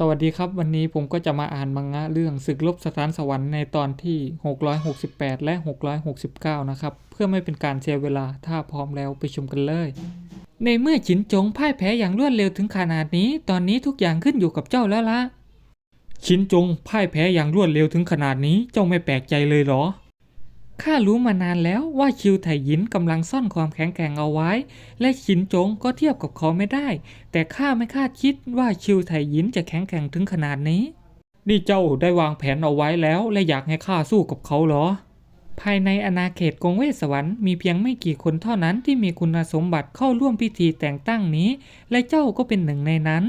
สวัสดีครับ วันนี้ผมก็จะมาอ่านมังงะเรื่องศึกลบสถานสวรรค์ในตอนที่ 668 และ 669 นะครับ เพื่อไม่เป็นการเสียเวลาถ้าพร้อมแล้วไปชมกันเลย ในเมื่อฉินจงพ่ายแพ้อย่างรวดเร็วถึงขนาดนี้ ตอนนี้ทุกอย่างขึ้นอยู่กับเจ้าแล้วละฉินจงพ่ายแพ้อย่างรวดเร็วถึงขนาดนี้เจ้าไม่แปลกใจเลยเหรอ ข้ารู้มานานแล้วว่าชิวไถหยินกำลังซ่อนความแข็งแกร่งเอาไว้ และฉินจงก็เทียบกับเขาไม่ได้ แต่ข้าไม่คาดคิดว่าชิวไถหยินจะแข็งแกร่งถึงขนาดนี้ นี่เจ้าได้วางแผนเอาไว้แล้วและอยากให้ข้าสู้กับเขาเหรอ ภายในอาณาเขตกงเวสวรรค์มีเพียงไม่กี่คนเท่านั้นที่มีคุณสมบัติเข้าร่วมพิธีแต่งตั้งนี้ และเจ้าก็เป็นหนึ่งในนั้น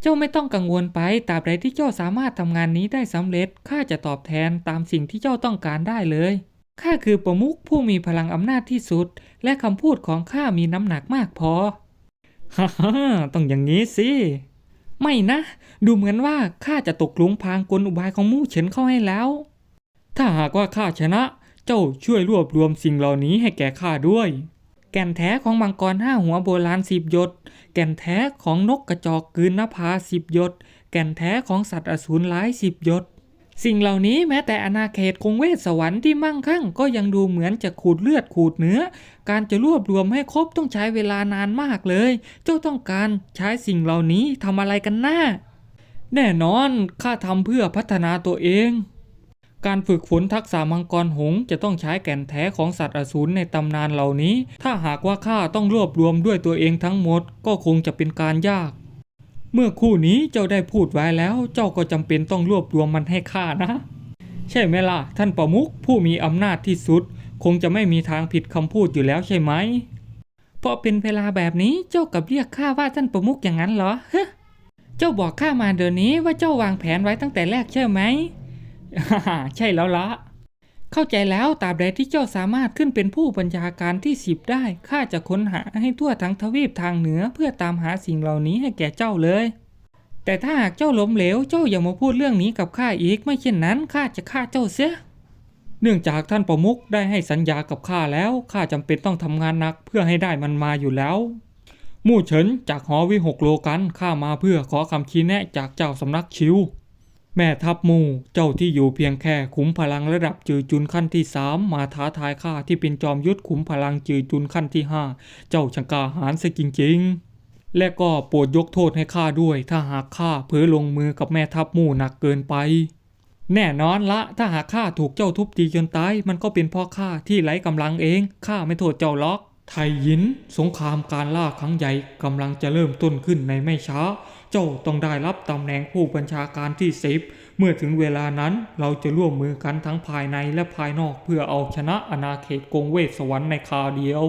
เจ้าไม่ต้องกังวลไป ตราบใดที่เจ้าสามารถทำงานนี้ได้สำเร็จ ข้าจะตอบแทนตามสิ่งที่เจ้าต้องการได้เลย ข้าคือประมุขผู้มีพลังอำนาจที่สุด และคำพูดของข้ามีน้ำหนักมากพอ ฮ่าฮ่าต้องอย่างนี้สิ ไม่นะ ดูเหมือนว่าข้าจะตกหลุมพรางกลอุบายของมู่เฉินเข้าให้แล้ว ถ้าหากว่าข้าชนะ เจ้าช่วยรวบรวมสิ่งเหล่านี้ให้แก่ข้าด้วย แก่นแท้ของมังกรห้าหัวโบราณสิบหยด แก่นแท้ของนกกระจอกกืนนภาสิบหยด แก่นแท้ของสัตว์อสูรร้ายสิบหยด สิ่งเหล่านี้แม้แต่อาณาเขตคงเวทสวรรค์ที่มั่งคั่ง ก็ยังดูเหมือนจะขูดเลือดขูดเนื้อ การจะรวบรวมให้ครบต้องใช้เวลานานมากเลย เจ้าต้องการใช้สิ่งเหล่านี้ทำอะไรกันหน้า แน่นอนข้าทำเพื่อพัฒนาตัวเอง การฝึกฝนทักษะมังกรหงจะต้องใช้แก่นแท้ของสัตว์อสูรในตำนานเหล่านี้ ถ้าหากว่าข้าต้องรวบรวมด้วยตัวเองทั้งหมด ก็คงจะเป็นการยาก เมื่อคู่นี้เจ้าได้พูดไว้แล้ว เจ้าก็จำเป็นต้องรวบรวมมันให้ข้านะ ใช่ไหมล่ะ ท่านประมุขผู้มีอำนาจที่สุด คงจะไม่มีทางผิดคำพูดอยู่แล้วใช่ไหมเพราะเป็นเวลาแบบนี้เจ้ากับเรียกข้าว่าท่านประมุขอย่างนั้นเหรอฮะเจ้าบอกข้ามาเดี๋ยวนี้ว่าเจ้าวางแผนไว้ตั้งแต่แรกใช่ไหมใช่แล้วละ เข้าใจแล้วตราบใดที่เจ้าสามารถขึ้นเป็นผู้บัญชาการที่สิบได้ข้าจะค้นหาให้ทั่วทั้งทวีปทางเหนือเพื่อตามหาสิ่งเหล่านี้ให้แก่เจ้าเลย แต่ถ้าหากเจ้าล้มเหลวเจ้าอย่ามาพูดเรื่องนี้กับข้าอีกไม่เช่นนั้นข้าจะฆ่าเจ้าเสียเนื่องจากท่านประมุขได้ให้สัญญากับข้าแล้วข้าจำเป็นต้องทำงานหนักเพื่อให้ได้มันมาอยู่แล้วมู่เฉินจากหอวิหกโลกันข้ามาเพื่อขอคำชี้แนะจากเจ้าสำนักชิว แม่ทัพมู่เจ้าที่อยู่เพียงแค่ขุมพลังระดับจือจุนขั้นที่สามมาท้าทายข้าที่เป็นจอมยุทธขุมพลังจือจุนขั้นที่ห้าเจ้าชังกาหาญซะจริงๆ และก็โปรดยกโทษให้ข้าด้วย ถ้าหากข้าเผลอลงมือกับแม่ทัพมู่หนักเกินไป แน่นอนละ ถ้าหากข้าถูกเจ้าทุบตีจนตายมันก็เป็นพราะข้าที่ไร้กำลังเองข้าไม่โทษเจ้าล็อกไทยยิน สงครามการล่าครั้งใหญ่กำลังจะเริ่มต้นขึ้นในไม่ช้า เจ้าต้องได้รับตำแหน่งผู้บัญชาการที่สิบเมื่อถึงเวลานั้นเราจะร่วมมือกันทั้งภายในและภายนอกเพื่อเอาชนะอาณาเขตกงเวสวรรค์ในคาเดียว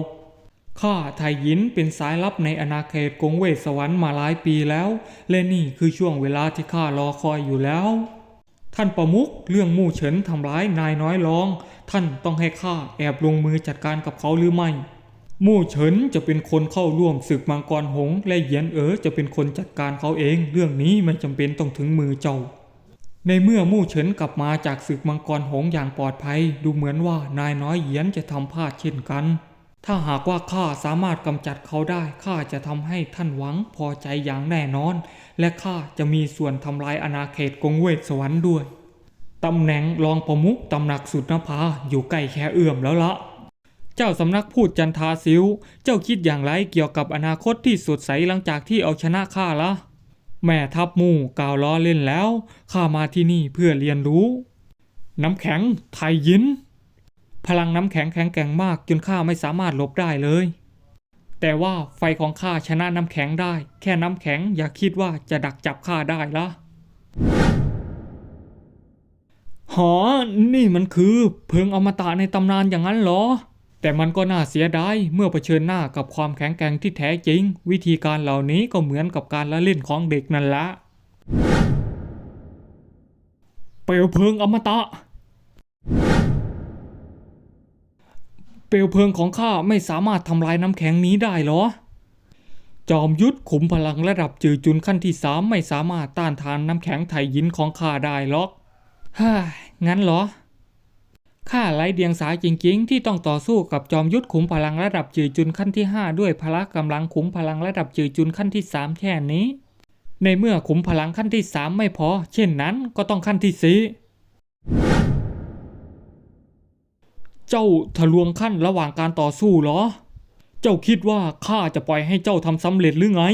ข้าไทยยินเป็นสายลับในอาณาเขตกงเวสวรรค์มาหลายปีแล้ว และนี่คือช่วงเวลาที่ข้ารอคอยอยู่แล้ว ท่านประมุขเรื่องมู่เฉินทำร้ายนายน้อยรอง ท่านต้องให้ข้าแอบลงมือจัดการกับเขาหรือไม่ มู่เฉินจะเป็นคนเข้าร่วมศึกมังกรหงส์และเหยียนเอ๋อจะเป็นคนจัดการเขาเอง เรื่องนี้ไม่จำเป็นต้องถึงมือเจ้า ในเมื่อมู่เฉินกลับมาจากศึกมังกรหงส์อย่างปลอดภัย ดูเหมือนว่านายน้อยเหยียนจะทำพลาดเช่นกัน ถ้าหากว่าข้าสามารถกำจัดเขาได้ข้าจะทำให้ท่านหวังพอใจอย่างแน่นอน และข้าจะมีส่วนทำลายอาณาเขตกงเวทสวรรค์ด้วยตำแหน่งรองประมุขตำหนักสุดนภาอยู่ใกล้แค่เอื้อมแล้วละ เจ้าสำนักพูดจันทาซิว เจ้าคิดอย่างไรเกี่ยวกับอนาคตที่สดใสหลังจากที่เอาชนะข้าละ แม่ทัพมู่กล่าวล้อเล่นแล้ว ข้ามาที่นี่เพื่อเรียนรู้ น้ำแข็ง ไทยยิน พลังน้ำแข็งแข็งแกร่งมากจนข้าไม่สามารถหลบได้เลย แต่ว่าไฟของข้าชนะน้ำแข็งได้ แค่น้ำแข็งอย่าคิดว่าจะดักจับข้าได้ละหอ นี่มันคือเพิงอมตะในตำนานอย่างนั้นเหรอ แต่มันก็น่าเสียดายเมื่อเผชิญหน้ากับความแข็งแกร่งที่แท้จริง วิธีการเหล่านี้ก็เหมือนกับการละเล่นของเด็กนั่นละเปลวเพลิงอมตะ เปลวเพลิงของข้าไม่สามารถทำลายน้ำแข็งนี้ได้หรอ จอมยุทธขุมพลังระดับจือจุนขั้นที่สามไม่สามารถต้านทานน้ำแข็งไถยินของข้าได้หรอกฮ่างั้นเหรอ ข้าไร้เดียงสาจริง ๆ ที่ต้องต่อสู้กับจอมยุทธขุมพลังระดับจือจุนขั้นที่ 5 ด้วยพละกำลังขุมพลังระดับจือจุนขั้นที่ 3 แค่นี้ ในเมื่อขุมพลังขั้นที่สามไม่พอ เช่นนั้นก็ต้องขั้นที่สี่เจ้าทะลวงขั้นระหว่างการต่อสู้เหรอ เจ้าคิดว่าข้าจะปล่อยให้เจ้าทำสำเร็จหรือไง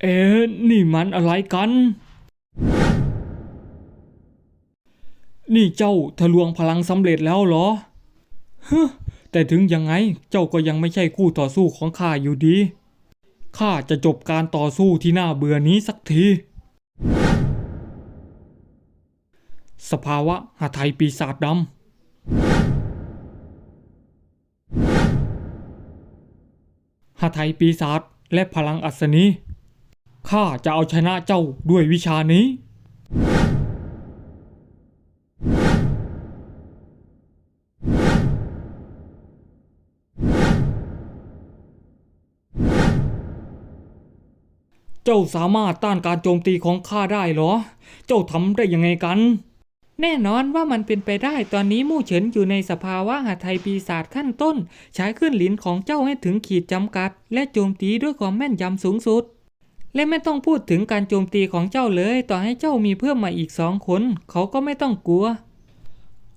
เอ๊ะนี่มันอะไรกัน นี่เจ้าทะลวงพลังสำเร็จแล้วเหรอฮแต่ถึงยังไงเจ้าก็ยังไม่ใช่คู่ต่อสู้ของข้าอยู่ดี ข้าจะจบการต่อสู้ที่น่าเบื่อนี้สักที สภาวะหาไทยปีศาจดำหาไทยปีศาจและพลังอัศนี ข้าจะเอาชนะเจ้าด้วยวิชานี้ เจ้าสามารถต้านการโจมตีของข้าได้เหรอ เจ้าทำได้ยังไงกัน แน่นอนว่ามันเป็นไปได้ตอนนี้มู่เฉินอยู่ในสภาวะหาไทยปีศาจขั้นต้น ใช้ขึ้นหลินของเจ้าให้ถึงขีดจำกัด และโจมตีด้วยความแม่นยำสูงสุด และไม่ต้องพูดถึงการโจมตีของเจ้าเลย ต่อให้เจ้ามีเพิ่มมาอีกสองคน เขาก็ไม่ต้องกลัว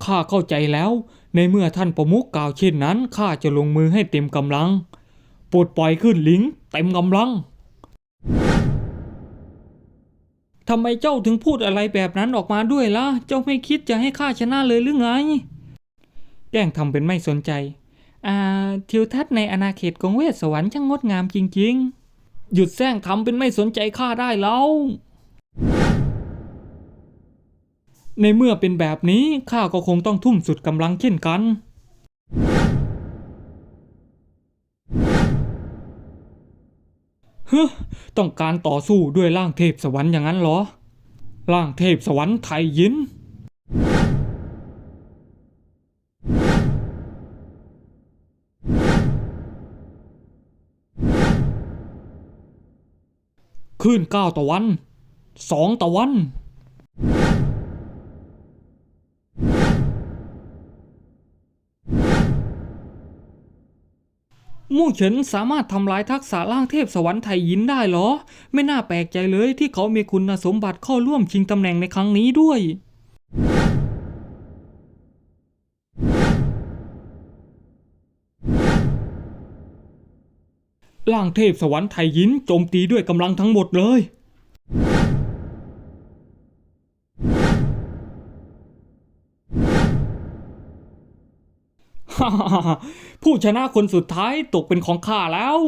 ข้าเข้าใจแล้ว ในเมื่อท่านประมุขกล่าวเช่นนั้น ข้าจะลงมือให้เต็มกำลัง ปลดปล่อยขึ้นลิง เต็มกำลัง ทำไมเจ้าถึงพูดอะไรแบบนั้นออกมาด้วยล่ะ เจ้าไม่คิดจะให้ข้าชนะเลยหรือไง แกล้งทำเป็นไม่สนใจ อ่า ทิวทัศน์ในอาณาเขตของเวสสวรรค์ช่างงดงามจริง ๆ หยุดแซงทำเป็นไม่สนใจข้าได้แล้ว ในเมื่อเป็นแบบนี้ข้าก็คงต้องทุ่มสุดกำลังเช่นกัน เฮ้อต้องการต่อสู้ด้วยร่างเทพสวรรค์อย่างนั้นเหรอ ร่างเทพสวรรค์ไทยยิน ขึ้นเก้าตะวันสองตะวัน มู่เฉินสามารถทำลายทักษะร่างเทพสวรรค์ไทยยินได้เหรอ ไม่น่าแปลกใจเลยที่เขามีคุณสมบัติเข้าร่วมชิงตำแหน่งในครั้งนี้ด้วย ร่างเทพสวรรค์ไทยยินโจมตีด้วยกำลังทั้งหมดเลยฮ่าๆๆผู้ชนะคนสุดท้ายตกเป็นของข้าแล้ว